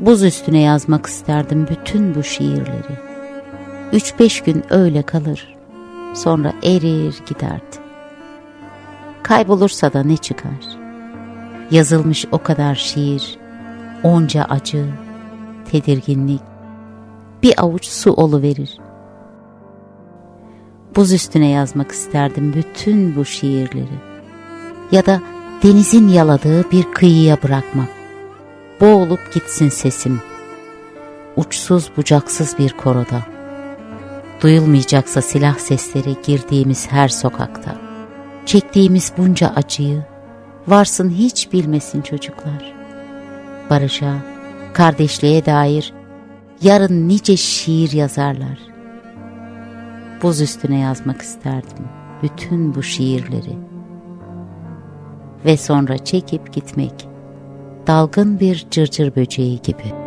Buz üstüne yazmak isterdim bütün bu şiirleri. Üç beş gün öyle kalır, sonra erir giderdi. Kaybolursa da ne çıkar? Yazılmış o kadar şiir, onca acı, tedirginlik, bir avuç su verir. Buz üstüne yazmak isterdim bütün bu şiirleri. Ya da denizin yaladığı bir kıyıya bırakmak. Boğulup gitsin sesim. Uçsuz bucaksız bir koroda. Duyulmayacaksa silah sesleri girdiğimiz her sokakta. Çektiğimiz bunca acıyı varsın hiç bilmesin çocuklar. Barışa, kardeşliğe dair yarın nice şiir yazarlar. Buz üstüne yazmak isterdim bütün bu şiirleri. Ve sonra çekip gitmek, dalgın bir cırcır böceği gibi.''